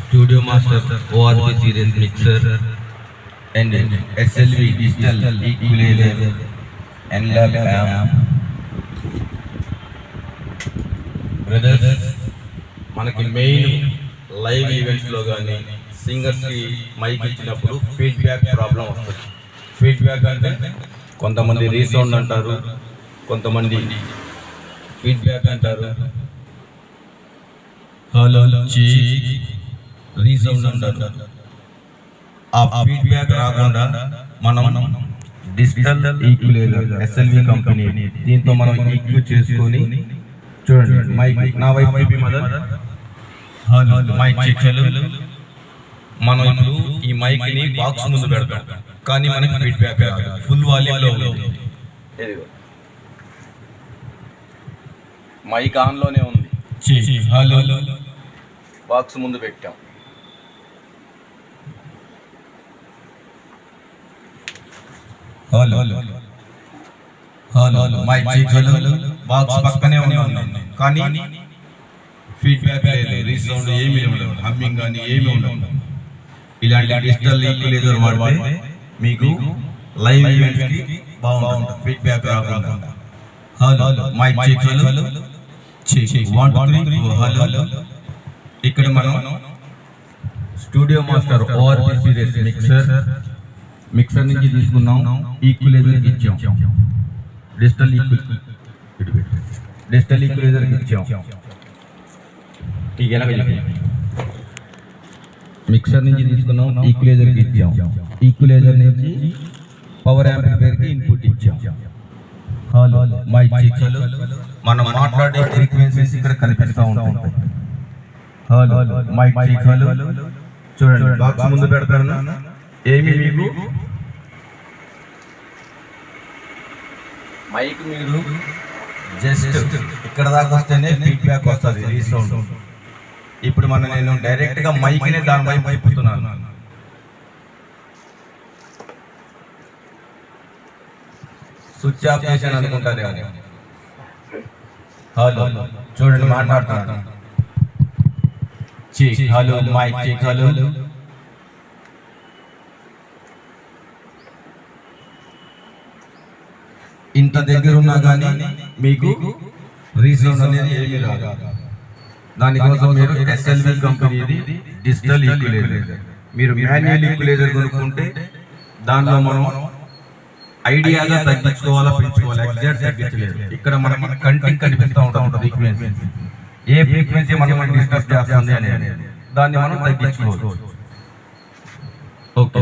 Studio master OR serial mixer and SLV digital brothers మనకి main live ఈవెంట్స్లో కానీ సింగర్స్కి మైక్ ఇచ్చినప్పుడు ఫీడ్బ్యాక్ ప్రాబ్లం వస్తుంది. ఫీడ్బ్యాక్ అంటే కొంతమంది రీసౌండ్ అంటారు కొంతమంది ఫీడ్బ్యాక్ అంటారు హలో రీసౌండ్ అంటారు ఆ ఫీడ్బ్యాక్ రాకుండా మనం డిజిటల్ ఈక్వలైజర్ ఎస్ఎల్వి కంపెనీ దీంతో మనం ఈక్యూ చేసుకొని చూడండి మైక్ నా వైపు చూపి మదర్. హలో మైక్ చెక్ మనం ఇప్పుడు ఈ మైక్ని బాక్స్ ముందు పెడతాం. కానీ మనకి ఫీడ్బ్యాక్ రాదు. ఫుల్ వాల్యూమ్లో ఉంది. మైక్ ఆన్లోనే ఉంది. హలో. బాక్స్ ముందు పెట్టాం. Hello. Hello mic check hello. Box పక్కనే ఉంది. కానీ ఫీడ్బ్యాక్ లేదు. రీసౌండ్ ఏమీ ఉండదు హమ్మింగ్ కానీ ఏమీ ఉండదు. ఇలాంటి డిజిటల్ ఈక్వలైజర్ వాడితే మీకు లైవ్ ఈవెంట్స్కి బాగుంటుంది. ఫీడ్బ్యాక్ రాకుండా. హలో. మైక్ హలో ఇక్కడ మనం studio master ORP series mixer mixer నుంచి తీసుకున్నాం. ఈక్వలైజర్ ఇచ్చాం. డిజిటల్ డిజిటల్ ఈక్వలైజర్ ఇచ్చాం. మిక్సర్ నుంచి తీసుకున్నాం. ఈక్వలైజర్ ఇచ్చాం. ఈక్వలైజర్ నుంచి పవర్ యాంప్లిఫైర్కి ఇన్పుట్ ఇచ్చాం. హలో మైక్ చెక్ హలో మనం మాట్లాడే ఫ్రీక్వెన్సీస్ ఇక్కడ కనిపిస్తూ ఉంటాయి. హలో మైక్ చెక్ హలో చూడండి బాక్స్ ముందు పెడతాను. ఏమి మీకు? మైక్? మీరు జస్ట్ ఇక్కడ దాకా వస్తేనే ఫీడ్బ్యాక్ వస్తుంది రీసౌండ్ ఇప్పుడు మనం నేను డైరెక్ట్గా మైక్ నే దాని వైపు తిప్పుతున్నాను. స్విచ్ ఆఫ్ చేశాను అనుకుంటారే హలో చూడండి మాట్లాడుతున్నాను check hello mic check hello ఇంత దగ్గర ఉన్నా కానీ మీకు రీసౌండ్ అనేది ఏమీ రాదు దానికోసం మీరు ఎస్ఎల్వి కంపెనీది డిజిటల్ ఈక్వలైజర్ మీరు మాన్యువల్ ఈక్వలైజర్ కొనుక్కుంటే దాంట్లో మనం ఐడియాగా తగ్గించుకోవాలా పెంచుకోవాలా ఎగ్జాక్ట్ తగ్గించలేదు ఇక్కడ మనకి కంటికి కనిపిస్తూ ఉంటుంది ఫ్రీక్వెన్సీ ఏ ఫ్రీక్వెన్సీ మనం డిస్కస్ చేస్తుంది అనేది. దాన్ని మనం తగ్గించుకోవచ్చు. ఓకే